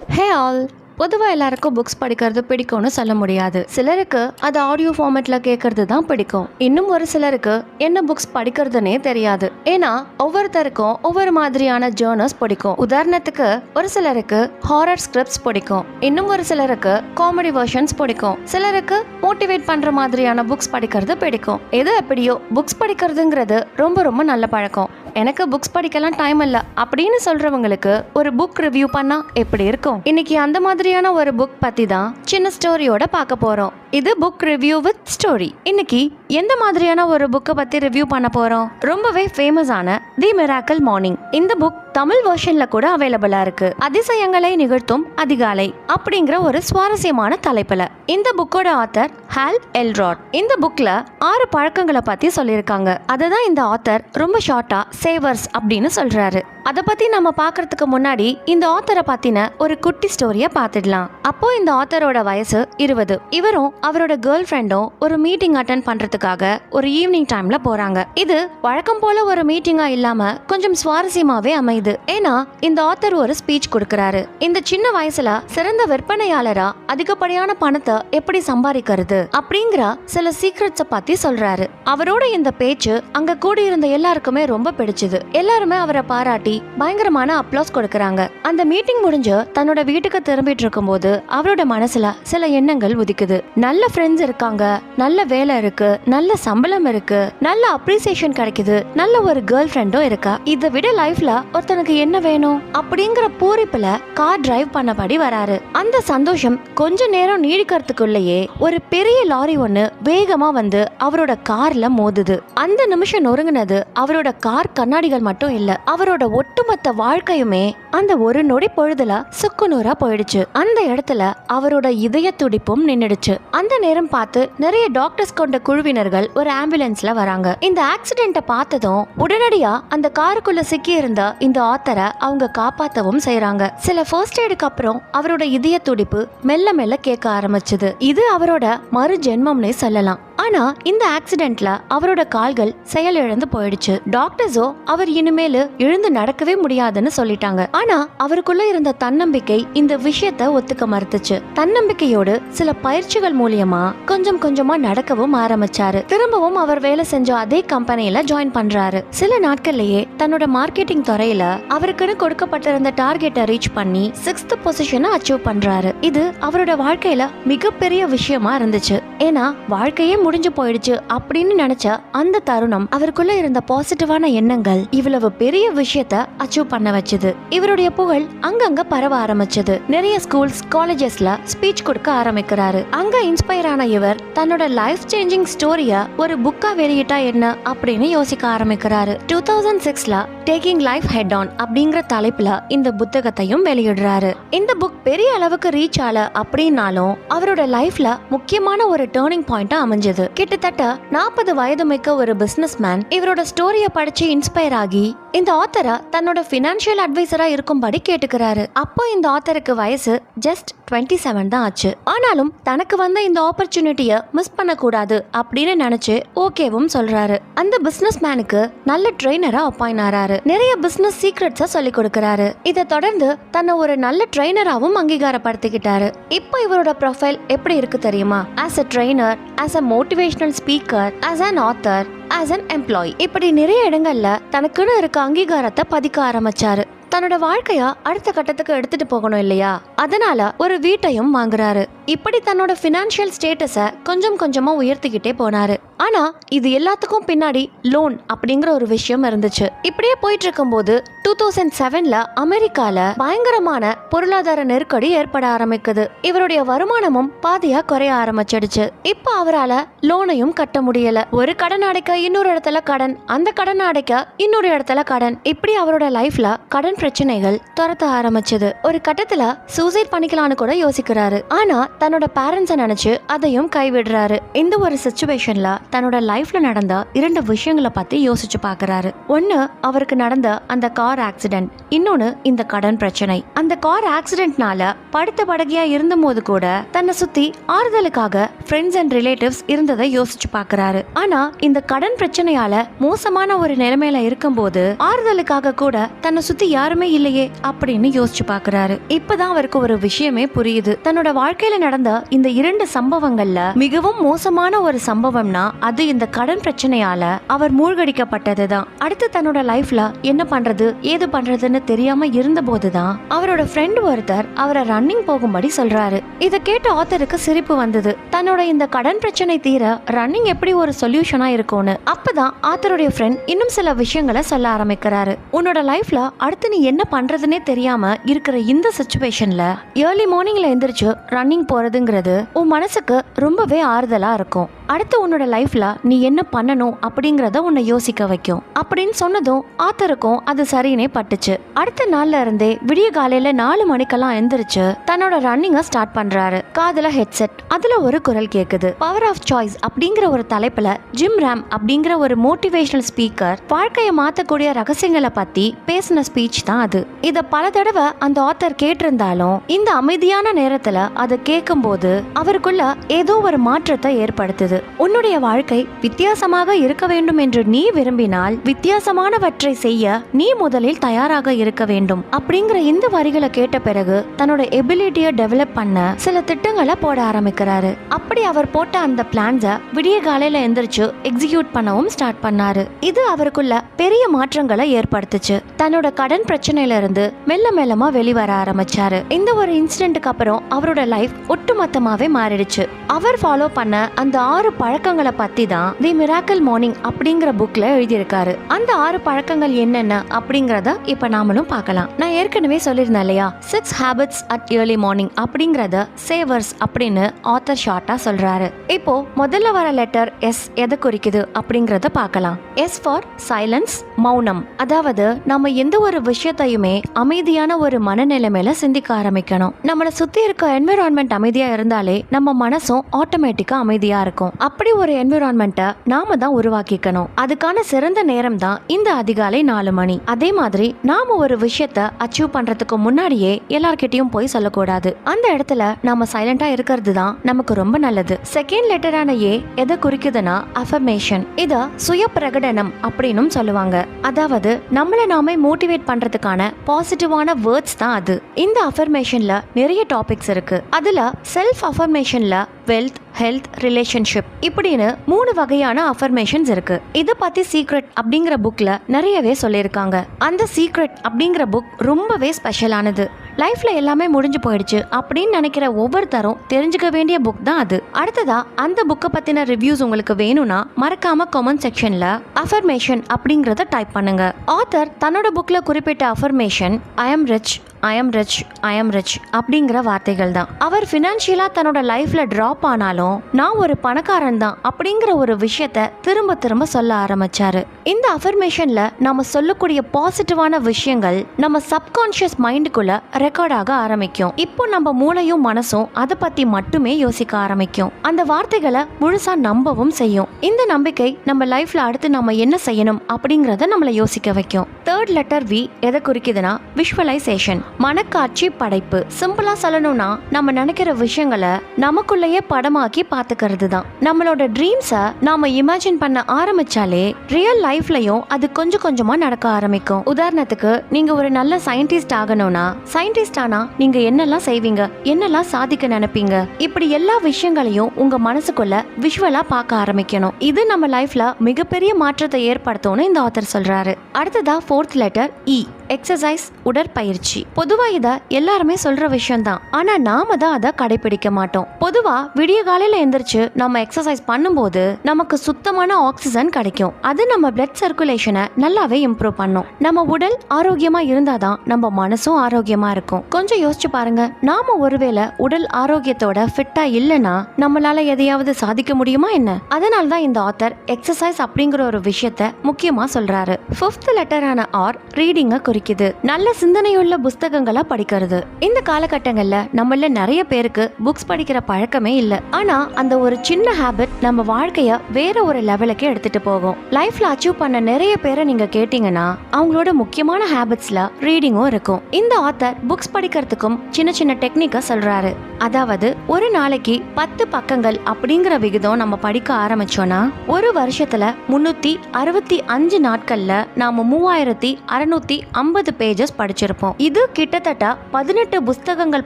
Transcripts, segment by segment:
Hey all பொதுவாக எல்லாருக்கும் books படிக்கிறது பிடிக்கும்னு சொல்ல முடியாது. சிலருக்கு அது ஆடியோ ஃபார்மேட்ல கேட்கறது தான் பிடிக்கும். இன்னும் ஒரு சிலருக்கு என்ன புக்ஸ் படிக்கிறதுனே தெரியாது. ஏன்னா ஒவ்வொருத்தருக்கும் ஒவ்வொரு மாதிரியான ஜேர்னல்ஸ் பிடிக்கும். உதாரணத்துக்கு ஒரு சிலருக்கு ஹாரர் ஸ்கிரிப்ட்ஸ் பிடிக்கும். இன்னும் ஒரு சிலருக்கு காமெடி வெர்ஷன்ஸ் பிடிக்கும். சிலருக்கு மோட்டிவேட் பண்ற மாதிரியான புக்ஸ் படிக்கிறது பிடிக்கும். எது எப்படியோ புக்ஸ் படிக்கிறதுங்கிறது ரொம்ப ரொம்ப நல்ல பழக்கம். எனக்கு புக்ஸ் படிக்கலாம் டைம் இல்ல அப்படின்னு சொல்றவங்களுக்கு ஒரு புக் ரிவ்யூ பண்ணா எப்படி இருக்கும்? இன்னைக்கு அந்த மாதிரி மாதிரியான ஒரு புக் பற்றி தான் சின்ன ஸ்டோரியோட பார்க்க போறோம். இது புக் ரிவ்யூ வித் ஸ்டோரி இன்னைக்கு எந்த மாதிரியான ஒரு புக்கை பத்தி ரிவ்யூ பண்ண போறோம்? ரொம்பவே ஃபேமஸான தி மிராக்கல் மார்னிங் இந்த புக் தமிழ் வெர்ஷன்ல கூட அவைலபிளா இருக்கு. அதிசயங்களை நிகழ்த்தும் அதிகாலை அப்படிங்கிற ஒரு சுவாரஸ்யமான தலைப்புல. இந்த புக்கோட ஆத்தர் ஹால் எல்ராட் இந்த புக்ல ஆறு பழக்கங்களை பத்தி சொல்லியிருக்காங்க. அதுதான் இந்த ஆத்தர் ரொம்ப ஷார்ட்டா சேவர்ஸ் அப்படின்னு சொல்றாரு. அதை பத்தி நம்ம பார்க்கறதுக்கு முன்னாடி இந்த ஆத்தரை பத்தின ஒரு குட்டி ஸ்டோரியை பார்த்துடலாம் அப்போ இந்த ஆத்தரோட வயசு இருபது. இவரும் அவரோட கேர்ள் ஃப்ரெண்டும் ஒரு மீட்டிங் அட்டன் பண்றதுக்காக ஒரு ஈவினிங் டைம்ல போறாங்க. இது வழக்கம் போல ஒரு மீட்டிங்கா இல்லாம கொஞ்சம் சுவாரஸ்யமாவே அமையுது. ஏன்னா இந்த ஆத்தர் ஒரு ஸ்பீச் கொடுக்கறாரு. இந்த சின்ன வயசுல சிறந்த விற்பனையாளரா அதிகப்படியான பணத்தை எப்படி சம்பாதிக்கிறது அப்படிங்கிற சில சீக்ரெட்ஸ பத்தி சொல்றாரு. அவரோட இந்த பேச்சு அங்க கூடியிருந்த எல்லாருக்குமே ரொம்ப பிடிச்சது. எல்லாருமே அவரை பாராட்டி பயங்கரமான அப்ளாஸ் கொடுக்கறாங்க. அந்த மீட்டிங் முடிஞ்சு தன்னோட வீட்டுக்கு திரும்பிட்டு இருக்கும்போது அவரோட மனசுல சில எண்ணங்கள் உதிக்குது. நல்ல ஃப்ரெண்ட்ஸ் இருக்காங்க நல்ல வேலை இருக்கு நல்ல சம்பளம் இருக்கு நல்ல அப்ரிசியேஷன் கிடைக்குது நல்ல ஒரு கேர்ள் ஃப்ரெண்டும் இருக்கா. இதை விட லைஃப்ல தனக்கு என்ன வேணும்? அப்படிங்கிற பூரிப்புல கார் டிரைவ் பண்ணபடி வராரு. அந்த சந்தோஷம் கொஞ்ச நேரம் நீடிக்கிறதுக்குள்ளேயே ஒரு பெரிய லாரி ஒண்ணு வேகமா வந்து அவரோட கார்ல மோதுது. அந்த நிமிஷம் நொறுங்கினது அவரோட கார் கண்ணாடிகள் மட்டும் இல்ல அவரோட ஒட்டுமொத்த வாழ்க்கையுமே அந்த ஒரு நொடி பொழுதுல சுக்குநூறா போயிடுச்சு. அந்த இடத்துல அவரோட இதய துடிப்பும் நின்னுடுச்சு. அந்த நேரம் பார்த்து நிறைய டாக்டர்ஸ் கொண்ட குழுவினர்கள் ஒரு ஆம்புலன்ஸ்ல வராங்க. இந்த ஆக்சிடென்ட்டை பார்த்ததும் உடனடியா அந்த காருக்குள்ள சிக்கி இருந்த இந்த ஆத்தரை அவங்க காப்பாத்தவும் செய்யறாங்க சில ஃபர்ஸ்ட் எய்டுக்கு அப்புறம் அவரோட இதய துடிப்பு மெல்ல மெல்ல கேட்க ஆரம்பிச்சது. இது அவரோட மறு ஜென்மம்னே சொல்லலாம். ஆனால் இந்த ஆக்சிடென்ட்ல அவரோட கால்கள் செயலிழந்து போயிடுச்சு. டாக்டர்ஸோ அவர் இனிமேல் எழுந்து நடக்கவே முடியாதுன்னு சொல்லிட்டாங்க. ஆனா அவருக்குள்ள இருந்த தன்னம்பிக்கை இந்த விஷயத்த ஒத்துக்க மறுத்துச்சு. தன்னம்பிக்கையோடு சில பயிற்சிகள் மூலியமா கொஞ்சம் கொஞ்சமா நடக்கவும் ஆரம்பிச்சாரு. திரும்பவும் அவர் வேலை செஞ்ச அதே கம்பெனியில் ஜாயின் பண்றாரு. சில நாட்கள்லயே தன்னோட மார்க்கெட்டிங் துறையில அவருக்குன்னு கொடுக்கப்பட்டிருந்த டார்கெட்டை ரீச் பண்ணி சிக்ஸ்த் பொசிஷனை அச்சீவ் பண்றாரு. இது அவரோட வாழ்க்கையில மிகப்பெரிய விஷயமா இருந்துச்சு. ஏன்னா வாழ்க்கையே முடிஞ்சு போயிடுச்சு அப்படின்னு நினைச்ச அந்த தருணம் அவருக்குள்ள இருந்த பாசிட்டிவான எண்ணங்கள் இவ்வளவு பெரிய விஷயத்த அச்சீவ் பண்ண வச்சது. இவருடைய புகழ் அங்கங்க பரவ ஆரம்பிச்சது. நிறைய ஸ்கூல்ஸ் காலேஜஸ்ல ஸ்பீச் கொடுக்க ஆரம்பிக்கிறாரு. அங்க இன்ஸ்பயர் ஆன இவர் தன்னோட லைஃப் சேஞ்சிங் ஸ்டோரிய ஒரு புக்கா வெளியிட்டா என்ன அப்படின்னு யோசிக்க ஆரம்பிக்கிறாரு. டூ தௌசண்ட் சிக்ஸ்ல டேக்கிங் லைஃப் ஹெட் ஆன் அப்படிங்கிற தலைப்புல இந்த புத்தகத்தையும் வெளியிடுறாரு. இந்த புக் பெரிய அளவுக்கு ரீச் ஆல அப்படின்னாலும் அவரோட லைஃப்ல முக்கியமான ஒரு டேர்னிங் பாயிண்டா அமைஞ்சது. கிட்டத்தட்ட நாற்பது வயது மிக்க ஒரு பிசினஸ் மேன் இவரோட ஸ்டோரிய படிச்சு இன்ஸ்பயர் ஆகி இந்த ஆத்தரை தன்னோட ஃபினான்ஷியல் அட்வைசரா இருக்கும்படி கேட்டுக்கிறாரு. அப்போ இந்த ஆத்தருக்கு வயசு ஜஸ்ட் டுவெண்ட்டி செவன் தான் ஆச்சு. ஆனாலும் தனக்கு வந்த இந்த ஆப்பர்ச்சுனிட்டிய மிஸ் பண்ணக்கூடாது அப்படின்னு நினைச்சு ஓகேவும் சொல்றாரு. அந்த பிசினஸ் மேனுக்கு நல்ல ட்ரெயினரா அப்பாயின் ஆறாரு. நிறைய பிசினஸ் சீக்ரெட்ஸை சொல்லி கொடுக்கறாரு. இதை தொடர்ந்து தன்னை ஒரு நல்ல ட்ரெயினராகவும் அங்கீகாரப்படுத்திக்கிட்டாரு. இப்போ இவரோட ப்ரொஃபைல் எப்படி இருக்கு தெரியுமா? As a trainer as a motivational speaker as an author as an employee இப்படி நிறைய இடங்கள்ல தனக்குன்னு இருக்க அங்கீகாரத்தை பதிக்க ஆரம்பிச்சாரு. தன்னோட வாழ்க்கைய அடுத்த கட்டத்துக்கு எடுத்துட்டு போகணும் இல்லையா? அதனால ஒரு வீட்டையும் வாங்குறாரு. இப்படி தன்னோட ஃபினான்ஷியல் ஸ்டேட்டஸ கொஞ்சம் கொஞ்சமா உயர்த்திக்கிட்டே போனாரு. ஆனா இது எல்லாத்துக்கும் பின்னாடி லோன் அப்படிங்கிற ஒரு விஷயம் இருந்துச்சு. இப்படியே போயிட்டு இருக்கும்போது டூ தௌசண்ட் செவன்ல அமெரிக்கால பயங்கரமான பொருளாதார நெருக்கடி ஏற்பட ஆரம்பிக்குது. இவருடைய வருமானமும் பாதியா குறைய ஆரம்பிச்சிடுச்சு. இப்போ அவரால லோனையும் கட்ட முடியல. ஒரு கடன் அடைக்க இன்னொரு இடத்துல கடன் அந்த கடன் அடைக்க இன்னொரு இடத்துல கடன். இப்படி அவரோட லைஃப்ல கடன் பிரச்சனைகள் துரத்த ஆரம்பிச்சது. ஒரு கட்டத்துல சூசைட் பண்ணிக்கலாம்னு கூட யோசிக்கிறாரு. ஆனா தன்னோட பேரண்ட்ஸை நினைச்சு அதையும் கைவிடுறாரு. இந்த ஒரு சுச்சுவேஷன்ல தன்னோட லைஃப்ல நடந்த இரண்டு விஷயங்களை பத்தி யோசிச்சு பாக்குறாரு. ஒன்னு அவருக்கு நடந்த அந்த கார் ஆக்சிடென்ட் இன்னொன்னு இந்த கடன் பிரச்சனை. அந்த கார் ஆக்சிடென்ட்னால படுத்த படகையா இருந்தபோது கூட தன்னை சுத்தி ஆறுதலுக்காக ஃப்ரெண்ட்ஸ் அண்ட் ரிலேட்டிவ்ஸ் இருந்ததை யோசிச்சு பாக்குறாரு. ஆனா இந்த கடன் பிரச்சனையால மோசமான ஒரு நிலைமையில இருக்கும்போது ஆறுதலுக்காக கூட தன்னை சுத்தி யாருமே இல்லையே அப்படின்னு யோசிச்சு பாக்குறாரு. இப்பதான் அவருக்கு ஒரு விஷயமே புரியுது. தன்னோட வாழ்க்கையில நடந்த இந்த இரண்டு சம்பவங்கள்ல மிகவும் மோசமான ஒரு சம்பவம்னா அது இந்த கடன் பிரச்சனையால அவர் மூழ்கடிக்கப்பட்டது தான் அடுத்து தன்னோட லைஃப்ல என்ன பண்றது ஏது பண்றதுன்னு தெரியாம இருந்த போதுதான் அவரோட ஃப்ரெண்ட் ஒருத்தர் அவரை ரன்னிங் போகும்படி சொல்றாரு. இதை கேட்ட ஆத்தருக்கு சிரிப்பு வந்தது. தன்னோட இந்த கடன் பிரச்சனை தீர ரன்னிங் எப்படி ஒரு சொல்யூஷனா இருக்கும்னு அப்பதான் ஆத்தருடைய ஃப்ரெண்ட் இன்னும் சில விஷயங்களை சொல்ல ஆரம்பிக்கிறாரு. உன்னோட லைஃப்ல அடுத்து நீ என்ன பண்றதுன்னே தெரியாம இருக்கிற இந்த சுச்சுவேஷன்ல ஏர்லி மார்னிங்ல எந்திரிச்சு ரன்னிங் போறதுங்கிறது உன் மனசுக்கு ரொம்பவே ஆறுதலா இருக்கும். அடுத்து உன்னோட லைஃப்ல நீ என்ன பண்ணணும் அப்படிங்கிறத உன்னை யோசிக்க வைக்கும். அப்படின்னு சொன்னதும் ஆத்தருக்கும் அது சரினே பட்டுச்சு. அடுத்த நாள்ல இருந்தே விடிய காலையில நாலு மணிக்கெல்லாம் எந்திரிச்சு தன்னோட ரன்னிங்க ஸ்டார்ட் பண்றாரு. காதுல ஹெட்செட் அதுல ஒரு குரல் கேக்குது. பவர் ஆஃப் சாய்ஸ் அப்படிங்கிற ஒரு தலைப்புல ஜிம் ராம் அப்படிங்கிற ஒரு மோட்டிவேஷனல் ஸ்பீக்கர் வாழ்க்கையை மாத்தக்கூடிய ரகசியங்களை பத்தி பேசின ஸ்பீச் தான் அது. இத பல தடவை அந்த ஆத்தர் கேட்டிருந்தாலும் இந்த அமைதியான நேரத்துல அதை கேட்கும் போது அவருக்குள்ள ஏதோ ஒரு மாற்றத்தை ஏற்படுத்துது. உன்னுடைய வாழ்க்கை வித்தியாசமாக இருக்க வேண்டும் என்று நீ விரும்பினால் வித்தியாசமானவற்றை செய்ய நீ முதலில் தயாராக இருக்க வேண்டும். அப்படிங்கிற இந்த வரிகளை கேட்ட பிறகு தன்னோட எபிலிட்டியை டெவலப் பண்ண சில திட்டங்களை போட ஆரம்பிக்கிறாரு. அப்படி அவர் போட்ட அந்த பிளான்ஸை விடிய காலையில எந்திரிச்சு எக்ஸிக்யூட் பண்ணவும் ஸ்டார்ட் பண்ணாரு. இது அவருக்குள்ள பெரிய மாற்றங்களை ஏற்படுத்துச்சு. தன்னோட கடன் பிரச்சனையில இருந்து மெல்ல மெல்லமா வெளிவர ஆரம்பிச்சாரு. இந்த ஒரு இன்சிடென்ட்டுக்கு அப்புறம் அவரோட லைஃப் ஒட்டுமொத்தமாவே மாறிடுச்சு. அவர் ஃபாலோ பண்ண அந்த ஆறு பழக்கங்களை பத்தி தான் தி மிராக்கல் மார்னிங் அப்படிங்கிற புக்ல எழுதியிருக்காரு. அந்த ஆறு பழக்கங்கள் என்னென்ன அப்படிங்கறத இப்ப நாமளும் பார்க்கலாம். நான் ஏற்கனவே சொல்லியிருந்தேன் இல்லையா? Six habits at early morning அப்படிங்கறத சேவர்ஸ் அப்படின்னு ஆத்தர் ஷார்ட்டா சொல்றாரு. இப்போ முதல்ல வர லெட்டர் எஸ் எதை குறிக்குது அப்படிங்கறத பார்க்கலாம். எஸ் ஃபார் சைலன்ஸ் மௌனம். அதாவது நம்ம எந்த ஒரு விஷயத்தையுமே அமைதியான ஒரு மனநிலைமையில சிந்திக்க ஆரம்பிக்கணும். நம்மளை சுத்தி இருக்க என்விரான்மெண்ட் அமைதியா இருந்தாலே நம்ம மனசும் ஆட்டோமேட்டிக்கா அமைதியா இருக்கும். அப்படி ஒரு என்விரான்மெண்ட்டை நாம தான் உருவாக்கிக்கணும். அதுக்கான சிறந்த நேரம் தான் இந்த அதிகாலை நாலு மணி. அதே மாதிரி நாம ஒரு விஷயத்த அச்சீவ் பண்றதுக்கு முன்னாடியே எல்லார்கிட்டயும் போய் சொல்லக்கூடாது. அந்த இடத்துல நாம சைலண்டா இருக்கிறது தான் நமக்கு ரொம்ப நல்லது. செகண்ட் லெட்டரான ஏ எதை குறிக்குதுன்னா அஃபர்மேஷன் இத சுய பிரகடனம் அப்படின்னும் சொல்லுவாங்க. அதாவது நம்மள நாமே மோட்டிவேட் பண்றதுக்கான பாசிட்டிவான வேர்ட்ஸ் தான் அது. இந்த அஃபர்மேஷன்ல நிறைய டாபிக்ஸ் இருக்கு. அதுல செல்ஃப் அஃபர்மேஷன்ல வெல்த் ஹெல்த் ரிலேஷன்ஷிப் இப்படின்னு மூணு வகையான அஃபர்மேஷன்ஸ் இருக்கு. இதை பத்தி சீக்ரெட் அப்படிங்கிற புக்ல நிறையவே சொல்லியிருக்காங்க. அந்த சீக்ரெட் அப்படிங்கிற புக் ரொம்பவே ஸ்பெஷலானது லைஃப்ல எல்லாமே முடிஞ்சு போயிடுச்சு அப்படின்னு நினைக்கிற ஒவ்வொருத்தரும் தெரிஞ்சுக்க வேண்டிய புக் தான் அது. அடுத்ததா அந்த புக்கை பத்தின ரிவ்யூஸ் உங்களுக்கு வேணும்னா மறக்காம கமெண்ட் செக்ஷன்ல அஃபர்மேஷன் அப்படிங்கறத டைப் பண்ணுங்க. ஆத்தர் தன்னோட புக்ல குறிப்பிட்ட affirmation I am rich I am rich I am rich அப்படிங்கிற வார்த்தைகள் தான் அவர் ஃபினான்ஷியலாக தன்னோட லைஃப்பில் ட்ராப் ஆனாலும் நான் ஒரு பணக்காரன் தான் அப்படிங்கிற ஒரு விஷயத்த திரும்ப திரும்ப சொல்ல ஆரம்பிச்சாரு. இந்த அஃபர்மேஷனில் நம்ம சொல்லக்கூடிய பாசிட்டிவான விஷயங்கள் நம்ம சப்கான்ஷியஸ் மைண்டுக்குள்ள ரெக்கார்ட் ஆக ஆரம்பிக்கும். இப்போ நம்ம மூளையும் மனசும் அதை பற்றி மட்டுமே யோசிக்க ஆரம்பிக்கும். அந்த வார்த்தைகளை முழுசாக நம்பவும் செய்யும். இந்த நம்பிக்கை நம்ம லைஃப்பில் அடுத்து நம்ம என்ன செய்யணும் அப்படிங்கிறத நம்மளை யோசிக்க வைக்கும். தேர்ட் லெட்டர் வி எதை குறிக்குதுன்னா விஷுவலைசேஷன் மனக்காட்சி படைப்பு. சிம்பிளா சொல்லணும்னா நம்ம நினைக்கிற விஷயங்களை நமக்குள்ளேயே படமாக்கி பார்த்துக்கிறது தான் நம்மளோட ட்ரீம்ஸை நாம இமேஜின் பண்ண ஆரம்பிச்சாலே ரியல் லைஃப்லயும் அது கொஞ்சம் கொஞ்சமா நடக்க ஆரம்பிக்கும். உதாரணத்துக்கு நீங்க ஒரு நல்ல சயின்டிஸ்ட் ஆகணும்னா சயின்டிஸ்ட் ஆனா நீங்க என்னெல்லாம் செய்வீங்க? என்னெல்லாம் சாதிக்க நினைப்பீங்க? இப்படி எல்லா விஷயங்களையும் உங்க மனசுக்குள்ள விஷுவலா பார்க்க ஆரம்பிக்கணும். இது நம்ம லைஃப்ல மிகப்பெரிய மாற்றத்தை ஏற்படுத்தும்னு இந்த ஆத்தர் சொல்றாரு. அடுத்ததா ஃபோர்த் லெட்டர் இ எக்ஸசைஸ் உடற்பயிற்சி. பொதுவாக இதை எல்லாருமே சொல்ற விஷயம் தான் ஆனா நாம தான் அதை கடைபிடிக்க மாட்டோம். பொதுவா விடிய காலையில எந்திரிச்சு நம்ம எக்ஸசைஸ் பண்ணும்போது நமக்கு சுத்தமான ஆக்சிஜன் கிடைக்கும். அது நம்ம பிளட் சர்க்குலேஷனை நல்லாவே இம்ப்ரூவ் பண்ணும். நம்ம உடல் ஆரோக்கியமா இருந்தாதான் நம்ம மனசும் ஆரோக்கியமா இருக்கும். கொஞ்சம் யோசிச்சு பாருங்க. நாம ஒருவேளை உடல் ஆரோக்கியத்தோட ஃபிட்டா இல்லைன்னா நம்மளால எதையாவது சாதிக்க முடியுமா என்ன? அதனால தான் இந்த ஆத்தர் எக்ஸசைஸ் அப்படிங்கிற ஒரு விஷயத்த முக்கியமா சொல்றாரு. ஃபிஃப்த் லெட்டரான ஆர் ரீடிங்கை குறி குறிக்குது நல்ல சிந்தனையுள்ள புஸ்தகங்களா படிக்கிறது. இந்த காலகட்டங்கள்ல நம்மள நிறைய பேருக்கு புக்ஸ் படிக்கிற பழக்கமே இல்ல. ஆனா அந்த ஒரு சின்ன ஹாபிட் நம்ம வாழ்க்கைய வேற ஒரு லெவலுக்கு எடுத்துட்டு போகும். லைஃப்ல அச்சீவ் பண்ண நிறைய பேரை நீங்க கேட்டீங்கன்னா அவங்களோட முக்கியமான ஹேபிட்ஸ்ல ரீடிங்கும் இருக்கும். இந்த ஆத்தர் புக்ஸ் படிக்கிறதுக்கும் சின்ன சின்ன டெக்னிக்கை சொல்றாரு. அதாவது ஒரு நாளைக்கு பத்து பக்கங்கள் அப்படிங்கிற விகிதம் நம்ம படிக்க ஆரம்பிச்சோம்னா ஒரு வருஷத்துல முன்னூத்தி அறுபத்தி அஞ்சு நாட்கள்ல நாம மூவாயிரத்தி அறுநூத்தி ஐம்பது பேஜஸ் படிச்சிருப்போம். இது கிட்டத்தட்ட பதினெட்டு புஸ்தகங்கள்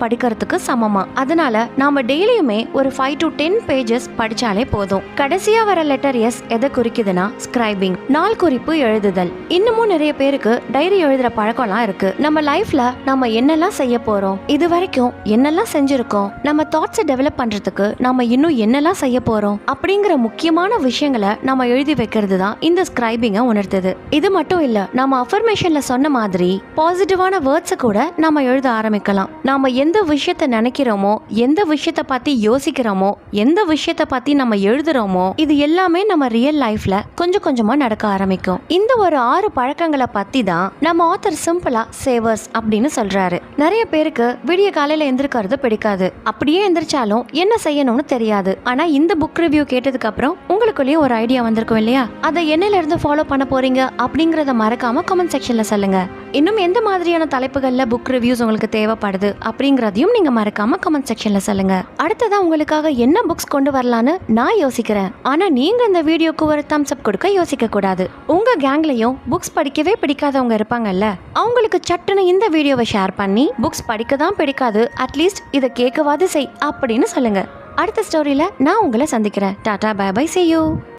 படிக்கிறதுக்கு சமமா. அதனால நாம டெய்லியுமே ஒரு ஃபைவ் டு டென் பேஜஸ் படிச்சாலே போதும். கடைசியா வர லெட்டர் எஸ் எதை குறிக்குதுன்னா ஸ்கிரைபிங் நாள் குறிப்பு எழுதுதல். இன்னமும் நிறைய பேருக்கு டைரி எழுதுற பழக்கம்லாம் இருக்கு. நம்ம லைஃப்ல நம்ம என்னெல்லாம் செய்ய போறோம்? இது வரைக்கும் என்னெல்லாம் செஞ்சிருக்கோம்? நம்ம தாட்ஸை டெவலப் பண்றதுக்கு நம்ம இன்னும் என்னெல்லாம் செய்ய போறோம்? அப்படிங்கிற முக்கியமான விஷயங்களை நம்ம எழுதி வைக்கிறது தான் இந்த ஸ்கிரைபிங்கை உணர்த்துது. இது மட்டும் இல்ல நம்ம அஃபர்மேஷன்ல சொன்ன மாதிரி பாசிட்டிவான வேர்ட்ஸை கூட நம்ம எழுத ஆரம்பிக்கலாம். நாம எந்த விஷயத்த நினைக்கிறோமோ எந்த விஷயத்த பத்தி யோசிக்கிறோமோ எந்த விஷயத்த பத்தி நம்ம எழுதுறோமோ இது எல்லாமே நம்ம ரியல் லைஃப்ல கொஞ்சம் கொஞ்சமா நடக்க ஆரம்பிக்கும். இந்த ஒரு ஆறு பழக்கங்களை பத்தி தான் நம்ம ஆத்தர் சிம்பிளா சேவர்ஸ் அப்படின்னு சொல்றாரு. நிறைய பேருக்கு விடிய காலையில எந்திரிக்கிறது பிடிக்காது. அப்படியே எந்திரிச்சாலும் என்ன செய்யணும்னு தெரியாது. ஆனா இந்த புக் ரிவ்யூ கேட்டதுக்கு அப்புறம் உங்களுக்குள்ளேயும் ஒரு ஐடியா வந்திருக்கும் இல்லையா? அதை என்னையில இருந்து ஃபாலோ பண்ண போறீங்க அப்படிங்கறத மறக்காம கமெண்ட் செக்ஷன்ல சொல்லுங்க. இன்னும் எந்த மாதிரியான தலைப்புகளில் புக் ரிவ்யூஸ் உங்களுக்கு தேவைப்படுது அப்படிங்கிறதையும் நீங்கள் மறக்காமல் கமெண்ட் செக்ஷனில் சொல்லுங்கள் அடுத்ததான் உங்களுக்காக என்ன புக்ஸ் கொண்டு வரலான்னு நான் யோசிக்கிறேன். ஆனால் நீங்கள் இந்த வீடியோக்கு ஒரு தம்ஸ் அப் கொடுக்க யோசிக்க கூடாது. உங்க கேங்லயும் புக்ஸ் படிக்கவே பிடிக்காதவங்க இருப்பாங்கல்ல அவங்களுக்கு சட்டுன்னு இந்த வீடியோவை ஷேர் பண்ணி புக்ஸ் படிக்க தான் பிடிக்காது. அட்லீஸ்ட் இதை கேட்கவாது செய் அப்படின்னு சொல்லுங்க. அடுத்த ஸ்டோரியில நான் உங்களை சந்திக்கிறேன். Tata bye by செய்யூ